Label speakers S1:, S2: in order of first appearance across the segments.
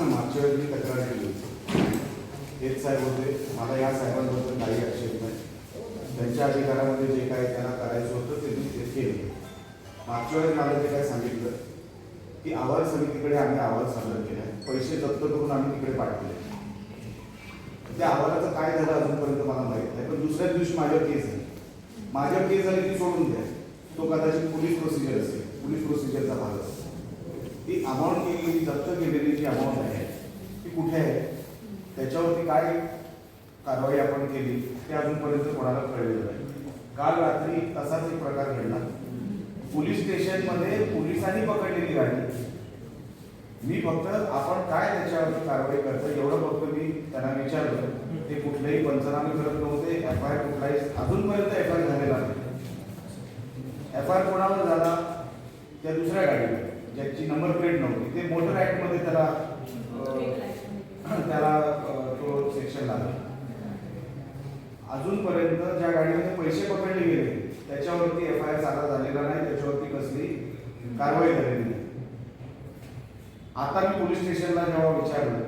S1: मागच्या वेळी मी तक्रार केली होती हेच साहेब होते. मला या साहेबांबद्दल काही आक्षेप नाही. त्यांच्या अधिकारामध्ये जे काही त्यांना करायचं होतं ते मी ते केले. मागच्या वेळेस मला जे काय सांगितलं की आवाज समितीकडे आम्ही आवाज सादर केला पैसे जप्त करून आम्ही तिकडे पाठवले. त्या आवाजाचं काय झालं अजूनपर्यंत मला माहीत नाही पण दुसऱ्या दिवशी माझ्यावर केस झाली. माझ्यावर केस झाली ती सोडून द्या. तो कदाचित पोलीस प्रोसिजर असेल. पोलीस प्रोसिजरचा भाग असेल. ती अमाऊंट केलेली जप्त केलेली जी अमाऊंट आहे ती कुठे आहे? त्याच्यावरती काय कारवाई आपण केली ते अजूनपर्यंत कोणाला कळलेलं नाही. काल रात्री तसाच एक प्रकार घडला. पोलीस स्टेशनमध्ये पोलिसांनी पकडलेली गाडी. मी फक्त आपण काय त्याच्यावरती कारवाई करतो एवढं फक्त मी त्यांना विचारलं. ते कुठलेही पंचनामे करत नव्हते एफ आय आर कुठलाही अजूनपर्यंत एफ आय आर झालेला नाही. एफ आय आर कोणावर झाला त्या दुसऱ्या गाडीवर ज्याची नंबर प्लेट नव्हती ते मोटर ऍक्टमध्ये त्याला अं, त्याला अं, तो सेक्शन लागला अजूनपर्यंत ज्या गाडीमध्ये पैसे पकडले गेले त्याच्यावरती एफ आय आर साधा झालेला नाही त्याच्यावरती कसली कारवाई झालेली नाही. आता मी पोलीस स्टेशनला जेव्हा विचारलं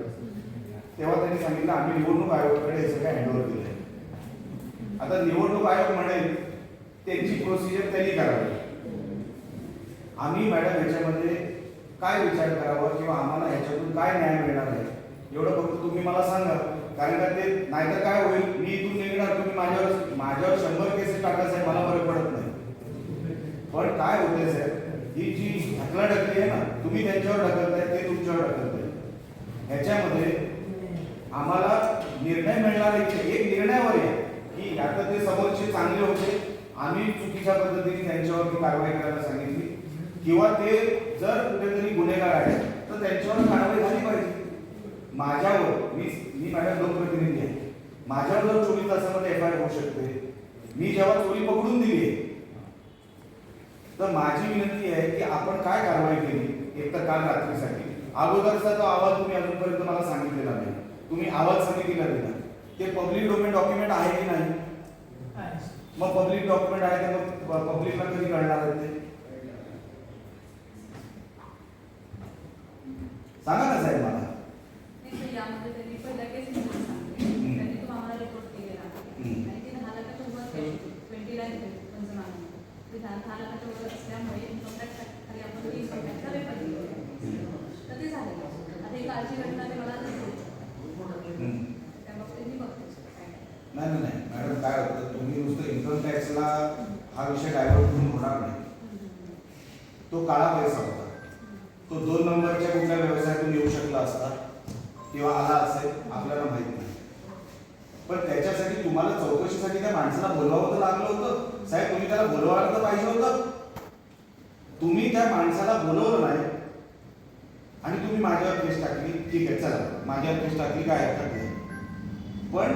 S1: तेव्हा त्यांनी सांगितलं आम्ही निवडणूक आयोगाकडे हे सगळं हँडओव्हर केलं आता निवडणूक आयोग म्हणेल त्यांची प्रोसिजर त्यांनी करावी. आम्ही मॅडम याच्यामध्ये काय विचार करावा किंवा आम्हाला ह्याच्यातून काय न्याय मिळणार आहे एवढं फक्त तुम्ही मला सांगा. कारण का ते नाहीतर काय होईल? मी इथून निघणार तुम्ही माझ्यावर माझ्यावर शंभर केसेस टाका साहेब मला फरक पडत नाही. पण काय होते साहेब ही जी ढकलाढकली आहे ना तुम्ही त्यांच्यावर ढकलताय ते तुमच्यावर ढकलताय. ह्याच्यामध्ये आम्हाला निर्णय मिळणार एक निर्णयावर आहे की आता ते समोरचे चांगले होते. आम्ही चुकीच्या पद्धतीने त्यांच्यावरती कारवाई करायला सांगितली. किंवा ते जर कुठेतरी गुन्हेगार आहेत तर त्यांच्यावर कारवाई झाली पाहिजे. माझ्यावर मी मी माझ्या लोकप्रतिनिधी आहे माझ्यावर जर चोवीस तासामध्ये एफ आय होऊ शकते. मी जेव्हा चोरी पकडून दिली आहे तर माझी विनंती आहे की आपण काय कारवाई केली एक तर काल रात्रीसाठी? अगोदरचा तो आवाज तुम्ही अजूनपर्यंत मला सांगितलेला नाही. तुम्ही आवाज समितीला दिला. ते पब्लिक डोमेन डॉक्युमेंट आहे की नाही? मग पब्लिक डॉक्युमेंट आहे तर मग पब्लिकला कधी कळणार आहे ते? सांगा ना साहेब मला
S2: यामध्ये त्यांनी पहिला केस सांगितले त्यांनी तो आम्हाला रिपोर्ट केलेला
S1: हम्म.
S2: आणि ते दहा लाखाच्या वर ट्वेंटी लाख दहा लाखाच्या वर असल्यामुळे इन्कम टॅक्स खाली आपण ते इन्कम टॅक्सला तर ते आता घटना ते मला मी
S1: नाही नाही नाही मॅडम काय होतं तुम्ही नुसतं इन्कम टॅक्सला हा विषय डायव्हर्ट करून होणार नाही तो काळा पैसा होता तो दोन नंबरच्या कुठल्या व्यवसायातून येऊ शकला असता किंवा आला असेल आपल्याला माहीत नाही. पण त्याच्यासाठी तुम्हाला चौकशीसाठी त्या माणसाला बोलवावं तर लागलं होतं. साहेब तुम्ही त्याला बोलवायला तर पाहिजे होतं. तुम्ही त्या माणसाला बोलवलं नाही आणि तुम्ही माझ्यावर केस टाकली. ठीक आहे चला. माझ्यावर केस टाकली काय हरकत नाही. पण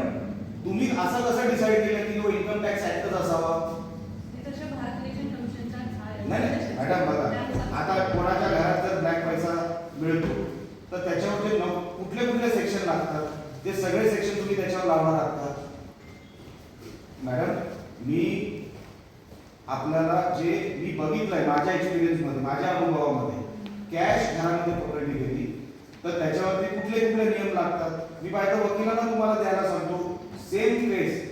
S1: तुम्ही असं कसं डिसाईड केलं की तो इन्कम टॅक्स ऍक्टच असावा? नाही मॅडम बघा. आता कोणाच्या घरात जर ब्लॅक पैसा मिळतो तर त्याच्यावरती कुठले कुठले सेक्शन लागतात? ते सगळे सेक्शन तुम्ही त्याच्यावर लावणार आहात. मॅडम मी आपल्याला जे मी बघितलंय माझ्या एक्सपिरियन्समध्ये माझ्या अनुभवामध्ये कॅश घरामध्ये पकडली गेली. तर त्याच्यावरती कुठले कुठले नियम लागतात? मी पाहिजे वकिलांना तुम्हाला द्यायला सांगतो. सेम केस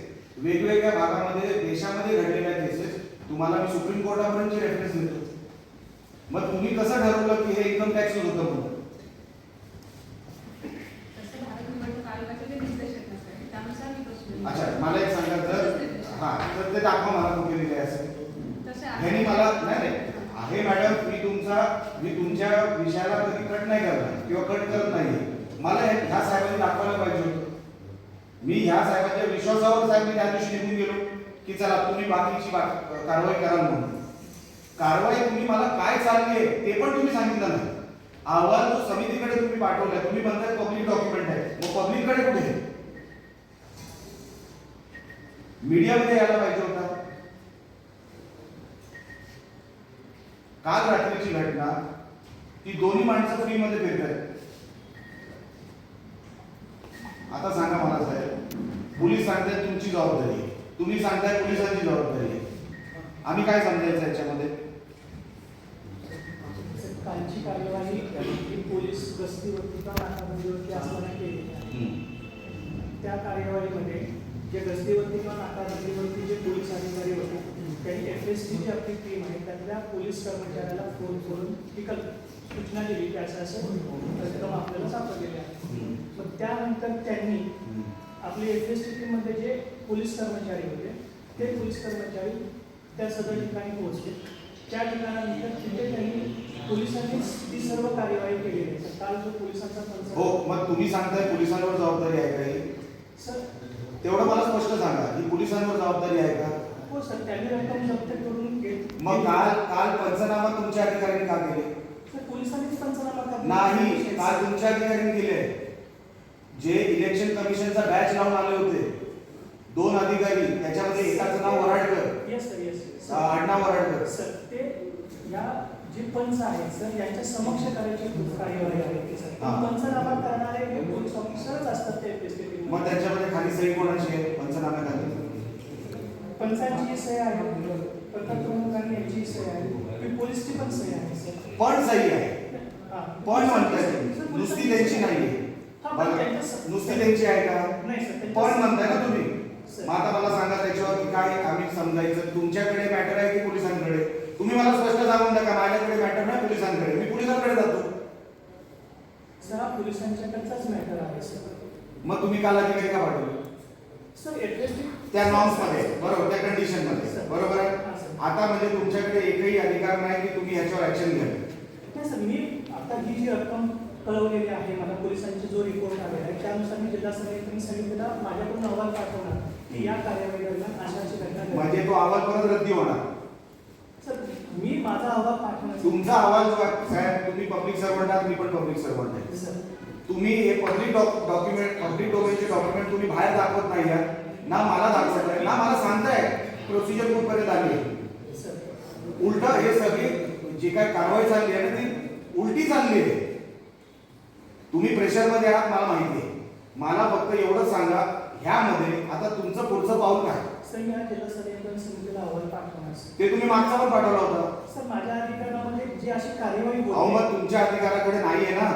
S1: वेगवेगळ्या भागामध्ये देशामध्ये घडलेल्या केसेस तुम्हाला मी सुप्रीम कोर्टापर्यंत रेफरन्स देतो. मग तुम्ही कसं ठरवलं की हे इन्कम टॅक्स होतं म्हणून
S2: तसं भारत निवडणूक आयोगाचे ते निर्देशक नसतात त्यानुसार मी procedure-
S1: अच्छा मला एक सांगा जर हा तर ते दाखवा मला कुठे दिले असेल ह्यानी मला नाही नाही. आहे मॅडम मी तुमचा मी तुमच्या विषयाला कधी कट नाही करणार किंवा कट करत नाही. मला हे- ह्या साहेबांनी दाखवायला पाहिजे होतं. मी ह्या साहेबांच्या विश्वासावर साहेब मी त्या दिवशी निघून गेलो की चला तुम्ही बाकीची कारवाई करा म्हणून. कारवाई तुम्ही मला काय चालली आहे ते पण तुम्ही सांगितलं नाही. अहवाल जो समितीकडे तुम्ही पाठवलाय. तुम्ही म्हणताय पब्लिक डॉक्युमेंट आहे. मग पब्लिककडे कुठे आहे? मीडियामध्ये यायला पाहिजे होता. काल रात्रीची घटना ती दोन्ही माणसं फ्रीमध्ये फिरत आहेत आता सांगा मला साहेब पोलीस सांगताय तुमची जबाबदारी तुम्ही सांगताय पोलिसांची जबाबदारी आम्ही काय समजायचं याच्यामध्ये?
S3: त्यांची कार्यवाही पोलीस गस्तीवरती म्हणजे त्या कार्यवाहीमध्ये जे गस्तीवरती किंवा नाकाबंदीवरती जे पोलीस अधिकारी होते त्यांनी एफ एस टी जी आपली टीम आहे त्यातल्या पोलीस कर्मचाऱ्याला फोन करून ती कल सूचना दिली की असं असं कार्यक्रम आपल्याला सापडलेले आहे. मग त्यानंतर त्यांनी आपली एफ एस टी टीममध्ये जे पोलीस कर्मचारी होते ते पोलीस कर्मचारी त्या सदर ठिकाणी पोहोचले. त्या ठिकाणानंतर तिथे त्यांनी पोलिसांनी ती सर्व कार्यवाही केलेली आहे. तर काल जो पोलिसांचा
S1: हो मग तुम्ही सांगताय पोलिसांवर जबाबदारी आहे का ही?
S3: सर
S1: तेवढं मला स्पष्ट सांगा ही पोलिसांवर जबाबदारी आहे का?
S3: हो सर त्यांनी रक्कम जप्त करून घेत
S1: मग काल काल पंचनामा तुमच्या अधिकाऱ्यांनी का केले?
S3: सर पोलिसांनीच पंचनामा करण्यात
S1: नाही काल. तुमच्या अधिकाऱ्यांनी केले. जे इलेक्शन कमिशनचा बॅच लावून आले होते दोन अधिकारी त्याच्यामध्ये एकाचं नाव Varadkar.
S3: Yes sir yes yes
S1: um, आडनाव वराडकर.
S3: सर ते या जे पंच आहेत सर यांच्या समक्ष करायची कार्यवाही आहे ती सर.
S1: हा.
S3: पंचनामा करणारे हे पोलीस ऑफिसरच असतात ते
S1: मग
S3: मध्ये.
S1: त्याच्यामध्ये खाली सही कोणाची आहे? पंचनाम्याखाली
S3: पंचांची सही आहे प्रताप प्रमुखांनी यांची सही आहे. पोलीसची पण सही आहे सर.
S1: पण सही आहे.
S3: हा.
S1: पण म्हणताय तुम्ही. नुसती त्यांची
S3: हा, पण
S1: बघा,
S3: स-
S1: नुसती त्यांची आहे का?
S3: नाही सर
S1: पण म्हणताय ना तुम्ही.
S3: सर.
S1: मग आता मला सांगा त्याच्यावर काय आम्ही समजायचं? तुमच्याकडे मॅटर आहे की पोलिसांकडे? तुम्ही मला स्पष्ट सांगून द्या का? माझ्याकडे मॅटर नाही पोलिसांकडे. मी पोलिसांकडे जातो.
S3: सर हा पोलिसांच्याकडचाच मॅटर आहे सर.
S1: मग तुम्ही काल अधिकारी का पाठवले?
S3: सर एटलिस्ट
S1: त्या नॉर्म्समध्ये बरोबर त्या कंडिशनमध्ये
S3: सर.
S1: बरोबर आहे. आता म्हणजे तुमच्याकडे एकही अधिकार नाही की तुम्ही ह्याच्यावर ऍक्शन घ्या.
S3: नाही सर मी आता ही जी रक्कम कळवलेली आहे मला पोलिसांची जो रिपोर्ट आलेला आहे त्यानुसार मी जिल्हा समितीने समितीला माझ्याकडून अहवाल पाठवणार. की या कार्यवाही दरम्यान अशा अशी घटना.
S1: म्हणजे तो अहवाल परत रद्दी होणार.
S3: सर मी माझा अहवाल पाठवणार.
S1: तुमचा अहवाल जो साहेब तुम्ही पब्लिक सर्वंट आहात मी पण पब्लिक सर्वंट आहे.
S3: सर
S1: तुम्ही हे पब्लिक डॉक्युमेंट पब्लिक डोमेनचे डॉक्युमेंट तुम्ही बाहेर दाखवत नाही आहात. ना मला दाखवत नाही ना मला सांगताय. प्रोसिजर कुठपर्यंत आली आहे? उलट हे सगळी जी काय कारवाई चालली आहे ना ती उलटी चालली आहे. तुम्ही प्रेशरमध्ये आहात मला माहिती आहे मला फक्त एवढं सांगा ह्यामध्ये आता तुमचं पुढचं पाऊल काय? ते तुम्ही मागचा पण पाठवला होता.
S3: सर माझ्या अधिकारामध्ये जी अशी कार्यवाही
S1: अहो
S3: होती
S1: मग तुमच्या अधिकाराकडे नाहीये ना.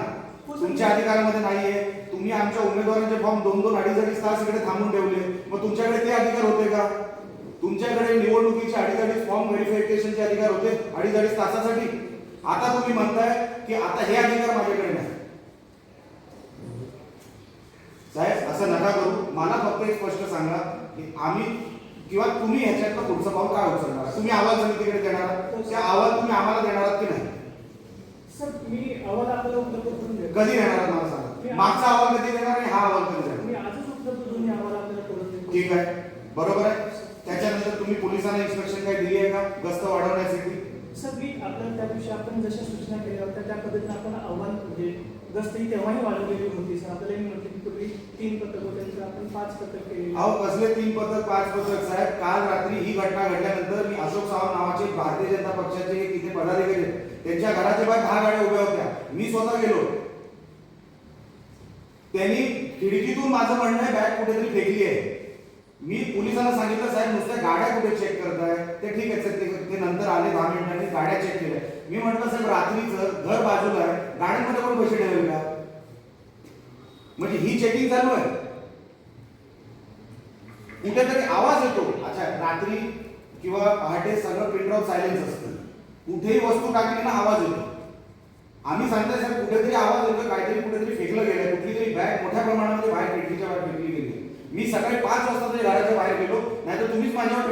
S1: तुमच्या अधिकारामध्ये नाहीये. तुम्ही आमच्या उमेदवारांचे फॉर्म दोन दोन अडीच अडीच तास इकडे थांबून ठेवले. मग तुमच्याकडे ते अधिकार होते का? तुमच्याकडे निवडणुकीचे अडीच अडीच फॉर्म व्हेरिफिकेशनचे अधिकार होते अडीच अडीच तासासाठी? आता तुम्ही म्हणताय की आता हे अधिकार माझ्याकडे नाही. साहेब असं नका करू. मला फक्त एक स्पष्ट सांगा की आम्ही किंवा तुम्ही ह्याच्यातलं पुढचं पाऊल काय उचलणार? तुम्ही आवाज समितीकडे देणार त्या आवाज तुम्ही आम्हाला देणार की नाही?
S3: सर मी आवाज आपल्याला उपलब्ध करून
S1: कधी आहात मला सांगा. मागचा अहवाल कधी देणार आणि हा अहवाल कधी देणार ठीक आहे. बरोबर आहे. त्याच्यानंतर तुम्ही पोलिसांना इन्स्ट्रक्शन काय दिली आहे का? गस्त वाढवण्यासाठी?
S3: सर मी आपल्याला त्या दिवशी आपण जशा सूचना केल्या होत्या त्या पद्धतीने आपण अहवाल म्हणजे गस्त ही तेव्हाही वाढवलेली होती सर. आपल्याला मी म्हटलं की पूर्वी तीन पथक होते तर आपण पाच पथक केलेली
S1: अहो कसले तीन पथक पाच पथक? साहेब काल रात्री ही घटना घडल्यानंतर मी अशोक सावंत नावाचे भारतीय जनता पक्षाचे एक इथे पदाधिकारी. त्यांच्या घराच्या बाहेर दहा गाड्या उभ्या होत्या. मी स्वतः गेलो. त्यांनी खिडकीतून माझं म्हणणं आहे बॅग कुठेतरी फेकली आहे. मी पोलिसांना सांगितलं साहेब नुसत्या गाड्या कुठे चेक करताय? ते ठीक आहे सर ते नंतर आले दहा मिनिटांनी गाड्या चेक केल्या. मी म्हटलं साहेब रात्रीचं घर बाजूला आहे गाड्यांमध्ये पण पैसे ठेवले का? म्हणजे ही चेकिंग चालू आहे. कुठेतरी आवाज येतो. अच्छा रात्री किंवा पहाटे सगळं प्रिंट सायलेन्स असतं. कुठेही वस्तू टाकली ना आवाज येतो. आम्ही सांगताय साहेब कुठेतरी आवाज येतो काहीतरी कुठेतरी फेकलं गेलं कुठली तरी बॅग मोठ्या प्रमाणामध्ये बाहेर खिडकीच्या बाहेर फेकली गेली मी सकाळी पाच वाजता तरी घराच्या बाहेर गेलो नाहीतर तुम्हीच माझ्यावर